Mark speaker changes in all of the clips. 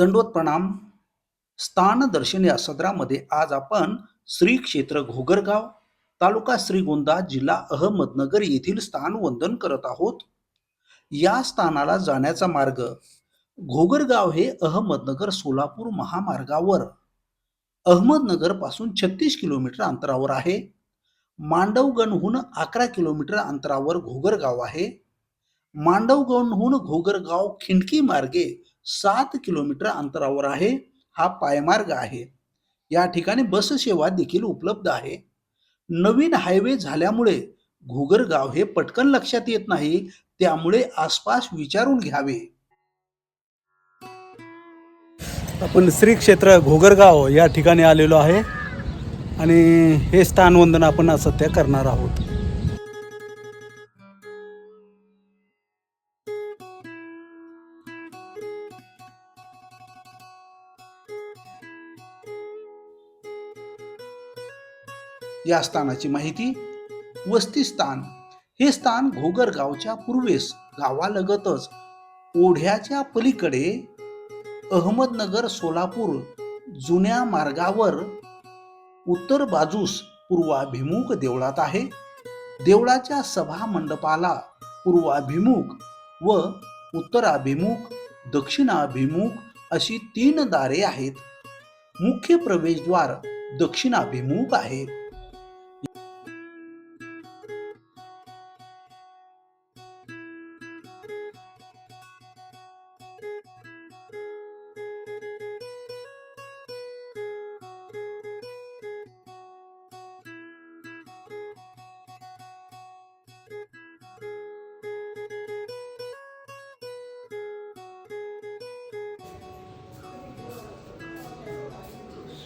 Speaker 1: दंडवत प्रणाम. स्थान दर्शन या सदरामध्ये आज आपण श्री क्षेत्र घोगरगाव तालुका श्रीगोंदा जिल्हा अहमदनगर येथील स्थान वंदन करत आहोत. या स्थानाला जाण्याचा मार्ग घोगरगाव हे अहमदनगर सोलापूर महामार्गावर. अहमदनगरपासून छत्तीस किलोमीटर अंतरावर आहे. मांडवगणहून अकरा किलोमीटर अंतरावर घोगरगाव आहे. मांडवगणहून घोगरगाव खिंडकी मार्गे सात किलोमीटर अंतरावर आहे. हा पायमार्ग आहे. या ठिकाणी बस सेवा देखील उपलब्ध आहे. नवीन हायवे झाल्यामुळे घोगरगाव हे पटकन लक्षात येत नाही. त्यामुळे आसपास विचारून घ्यावे.
Speaker 2: आपण श्री क्षेत्र घोगरगाव या ठिकाणी आलेलो आहे. आणि हे स्थानवंदन आपण सध्या करणार आहोत.
Speaker 1: या स्थानाची माहिती वस्ती स्थान हे स्थान घोगर गावच्या पूर्वेस गावालगतच ओढ्याच्या पलीकडे अहमदनगर सोलापूर जुन्या मार्गावर उत्तर बाजूस पूर्वाभिमुख देवळात आहे. देवळाच्या सभा मंडपाला पूर्वाभिमुख व उत्तराभिमुख दक्षिणाभिमुख अशी तीन दारे आहेत. मुख्य प्रवेशद्वार दक्षिणाभिमुख आहे.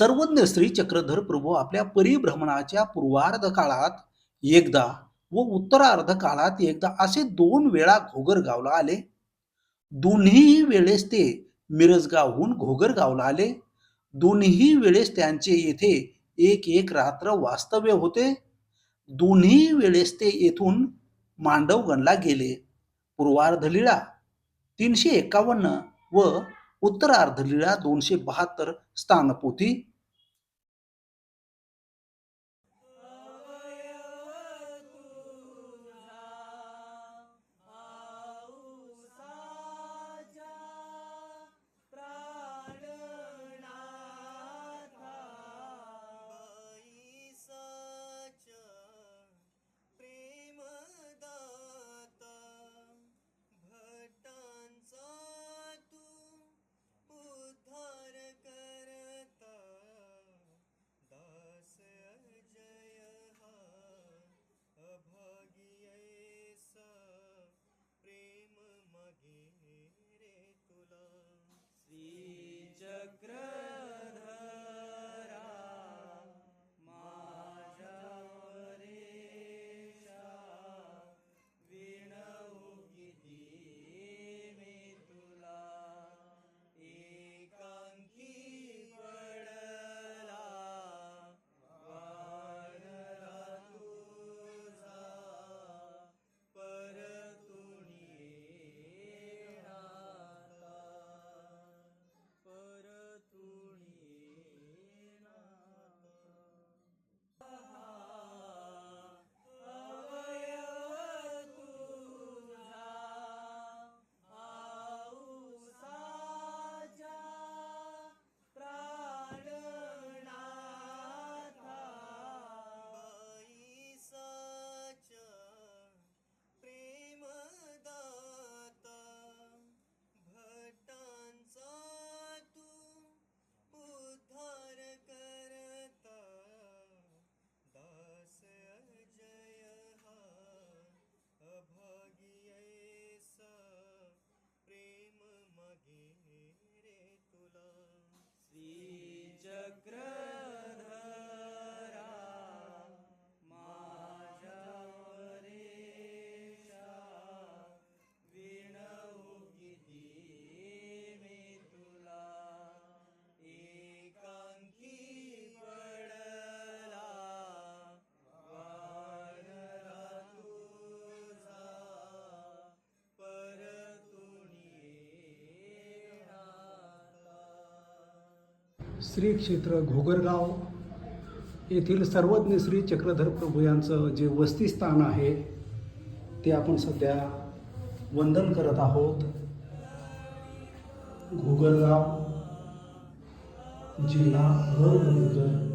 Speaker 3: सर्वज्ञ श्री चक्रधर
Speaker 1: प्रभू आपल्या परिभ्रमणाच्या पूर्वार्ध काळात एकदा व उत्तरार्ध काळात एकदा असे दोन वेळा घोगरगावला आले. दोन्ही वेळेस ते मिरजगावहून घोगरगावला आले. दोन्ही वेळेस त्यांचे येथे एक एक रात्र वास्तव्य होते. दोन्ही वेळेस ते येथून मांडवगणला गेले. पूर्वार्धलीळा तीनशे एकावन्न व उत्तरार्धलीळा दोनशे बहात्तर स्थानपोथी
Speaker 2: श्री क्षेत्र घोगरगाव येथील सर्वज्ञ श्री चक्रधर प्रभू यांचं जे वस्तीस्थान आहे ते आपण सध्या वंदन करत आहोत. घोगरगाव जिल्हा अहमदनगर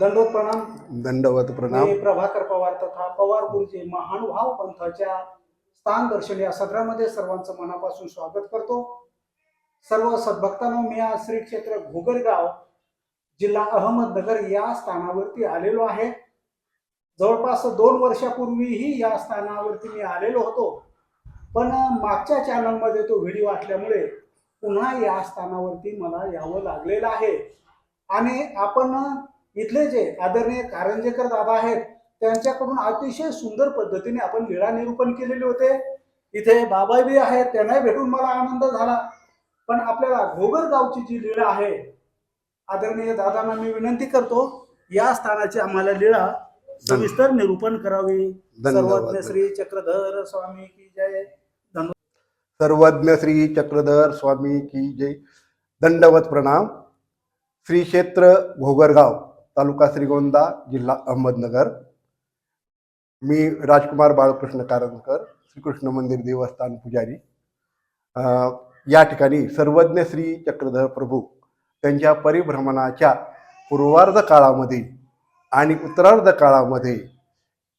Speaker 2: दंडोत प्रणाम
Speaker 4: दंडवत प्रणाम
Speaker 2: मी प्रभाकर पवार तथा पवार गुरुजी महानुभाव पंथाच्या स्थान दर्शन या सदरामध्ये सर्वांचं मनापासून स्वागत करतो. सर्व सद्भक्तांनो मी आज श्री क्षेत्र घोगरगाव जिल्हा अहमदनगर या स्थानावरती आलेलो आहे. जवळपास दोन वर्षापूर्वीही या स्थानावरती मी आलेलो होतो. पण मागच्या चॅनलमध्ये तो व्हिडिओ असल्यामुळे पुन्हा या स्थानावरती मला यावं लागलेलं आहे. आणि आपण इथले जे आदरणीय कारंजेकर दादा आहेत त्यांच्याकडून अतिशय सुंदर पद्धतीने आपण लीळा निरूपण केलेले होते. इथे बाबा बी आहेत त्यांनाही भेटून मला आनंद झाला. पण आपल्याला घोगर गावची जी लीळा आहे आदरणीय दादांना मी विनंती करतो या स्थानाची आम्हाला लीळा सविस्तर निरूपण करावी. सर्वज्ञ श्री चक्रधर स्वामी की जय.
Speaker 4: सर्वज्ञ श्री चक्रधर स्वामी की जय. दंडवत प्रणाम. श्री क्षेत्र घोगरगाव. तालुका श्रीगोंदा जिल्हा अहमदनगर. मी राजकुमार बाळकृष्ण कारंजकर श्रीकृष्ण मंदिर देवस्थान पुजारी. या ठिकाणी सर्वज्ञ श्री चक्रधर प्रभू त्यांच्या परिभ्रमणाच्या पूर्वार्ध काळामध्ये आणि उत्तरार्ध काळामध्ये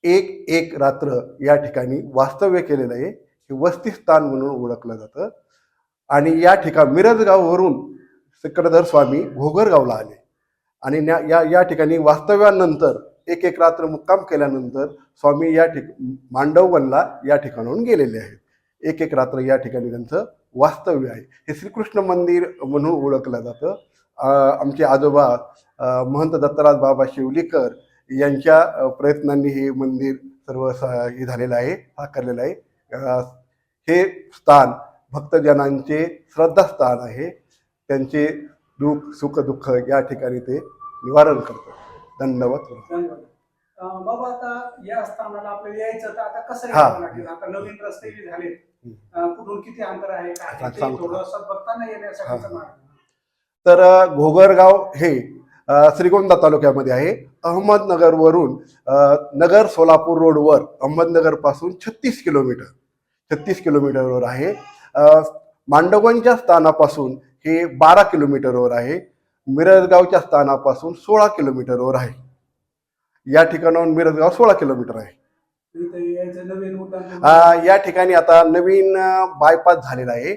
Speaker 4: एक एक रात्र या ठिकाणी वास्तव्य केलेलं आहे हे वस्तीस्थान म्हणून ओळखलं जातं. आणि या ठिकाण मिरजगाववरून चक्रधर स्वामी घोगरगावला आले. आणि न्या- या या ठिकाणी वास्तव्यानंतर एक एक रात्र मुक्काम केल्यानंतर स्वामी या ठिक मांडववनला या ठिकाणाहून गेलेले आहेत. एक एक रात्र या ठिकाणी त्यांचं वास्तव्य आहे. हे श्रीकृष्ण मंदिर म्हणून ओळखलं जातं. आमचे आजोबा महंत दत्तराज बाबा शिवलीकर यांच्या प्रयत्नांनी हे मंदिर सर्व स- हे झालेलं आहे साकारलेलं आहे. हे स्थान भक्तजनांचे श्रद्धास्थान आहे. त्यांचे दुःख सुख दुःख या ठिकाणी ते निवारण करतात. धन्यवाद.
Speaker 2: बाबा आता या स्थानाला आपल्याला यायचं तर आता कसं
Speaker 4: हा.
Speaker 2: यावं लागेल? आता नवीन रस्तेही झाले. कुठून किती अंतर आहे?
Speaker 4: आता
Speaker 2: काय ते
Speaker 4: सांगतो.
Speaker 2: थोडं बघताना येण्यासाठीचा. मार्ग.
Speaker 4: तर घोगरगाव हे श्रीगोंदा तालुक्यामध्ये आहे. अहमदनगरवरून नगर सोलापूर रोडवर अहमदनगरपासून छत्तीस किलोमीटर छत्तीस किलोमीटरवर आहे. अ, मांडवनच्या स्थानापासून हे बारा किलोमीटरवर आहे. मिरजगावच्या स्थानापासून सोळा किलोमीटरवर आहे. या ठिकाणाहून मिरजगाव सोळा किलोमीटर आहे. या ठिकाणी आता नवीन बायपास झालेला आहे.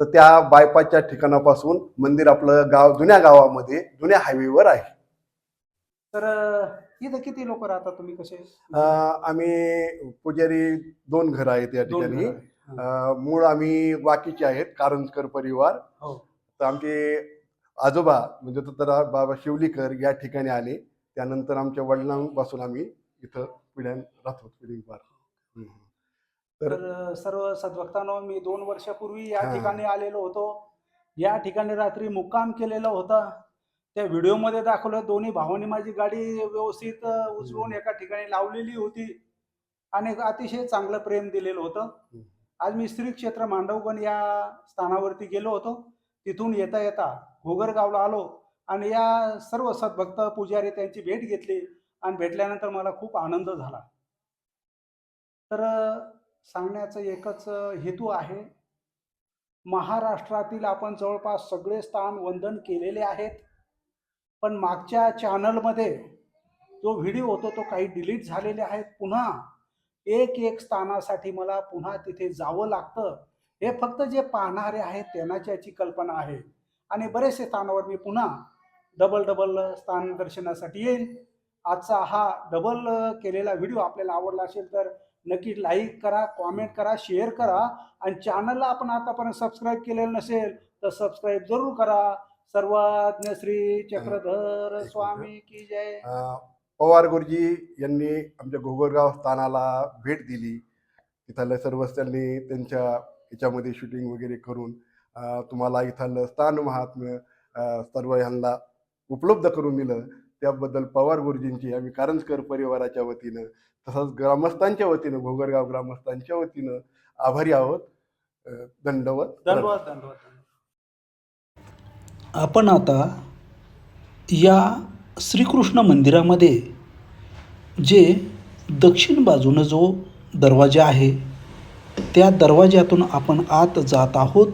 Speaker 4: तर त्या बायपासच्या ठिकाणापासून मंदिर आपलं गाव जुन्या गावामध्ये जुन्या हायवेवर आहे.
Speaker 2: तर इथं किती लोक राहतात तुम्ही कसे?
Speaker 4: आम्ही पुजारी दोन घर आहेत या ठिकाणी. मूळ आम्ही वाकीचे आहेत कारंजकर परिवार.
Speaker 2: हो.
Speaker 4: तर आमचे आजोबा म्हणजे तर बाबा शिवलीकर या ठिकाणी आले. त्यानंतर आमच्या वडिलांपासून आम्ही इथं पिढ्यान राहतो हम्म. तर
Speaker 2: सर्व सद्भक्तांनो मी दोन वर्षापूर्वी या. ठिकाणी आलेलो होतो. या ठिकाणी रात्री मुक्काम केलेला होता. त्या व्हिडिओमध्ये दाखवलं दोन्ही भावांनी माझी गाडी व्यवस्थित उचलून एका ठिकाणी लावलेली होती आणि अतिशय चांगलं प्रेम दिलेलं होतं. आज मी श्री क्षेत्र मांडवगण या स्थानावरती गेलो होतो. तिथून येता येता घोगरगावला आलो आणि या सर्व सद्भक्त पुजारी त्यांची भेट घेतली आणि भेटल्यानंतर मला खूप आनंद झाला. तर सांगण्याचं एकच हेतू आहे. महाराष्ट्रातील आपण जवळपास सगळे स्थान वंदन केलेले आहेत. पण मागच्या चॅनलमध्ये जो व्हिडिओ होतो तो काही डिलीट झालेले आहेत. पुन्हा एक एक स्थानासाठी मला पुन्हा तिथे जावं लागतं. हे फक्त जे पाहणारे आहेत त्यांनाच याची कल्पना आहे. आणि बरेचसे स्थानावर मी पुन्हा डबल डबल स्थान दर्शनासाठी येईल. आजचा हा डबल केलेला व्हिडिओ आपल्याला आवडला असेल तर नक्की लाईक करा कॉमेंट करा शेअर करा. आणि चॅनलला आपण आतापर्यंत सबस्क्राईब केलेलं नसेल तर सबस्क्राईब जरूर करा. सर्वज्ञ श्री चक्रधर स्वामी की जय.
Speaker 4: पवार गुरुजी यांनी आमच्या घोगरगाव स्थानाला भेट दिली. इथल्या सर्वच त्यांनी त्यांच्या याच्यामध्ये शूटिंग वगैरे करून तुम्हाला इथलं स्थान महात्म्य सर्व ह्यांना उपलब्ध करून दिलं. त्याबद्दल पवार गुरुजींची आम्ही कारंजकर परिवाराच्या वतीनं तसंच ग्रामस्थांच्या वतीनं घोगरगाव ग्रामस्थांच्या वतीनं आभारी आहोत. दंडवत
Speaker 2: धन्यवाद धन्यवाद.
Speaker 1: आपण आता या श्रीकृष्ण मंदिरामध्ये जे दक्षिण बाजूनं जो दरवाजा आहे त्या दरवाज्यातून आपण आत जात आहोत.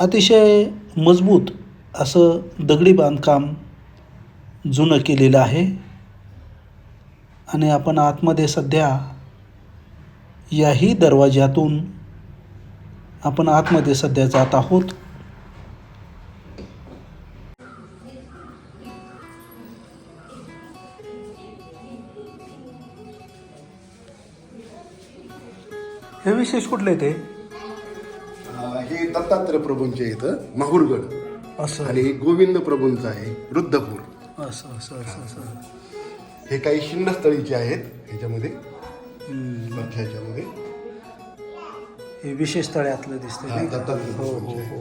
Speaker 1: अतिशय मजबूत असं दगडी बांधकाम जुनं केलेलं आहे. आणि आपण आतमध्ये सध्या याही दरवाज्यातून आपण आतमध्ये सध्या जात आहोत. विशेष कुठले ते?
Speaker 4: अं, हे दत्तात्रय प्रभूंचे इथं माहुरगड.
Speaker 1: असं.
Speaker 4: आणि हे गोविंद प्रभूंचं आहे रुद्धपूर
Speaker 1: असं असं असं असं.
Speaker 4: हे काही शिन्नस्थळीचे आहेत ह्याच्यामध्ये. ह्याच्यामध्ये.
Speaker 1: हे विशेष दिसतंय
Speaker 4: हा,
Speaker 1: नाही का?
Speaker 4: दत्तात्रय
Speaker 1: हो हो
Speaker 4: प्रभूंचे
Speaker 1: हो.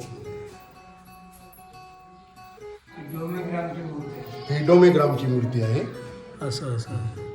Speaker 3: डोमेग्रामची मूर्ती आहे.
Speaker 4: ही डोमेग्रामची मूर्ती आहे.
Speaker 1: असं असं.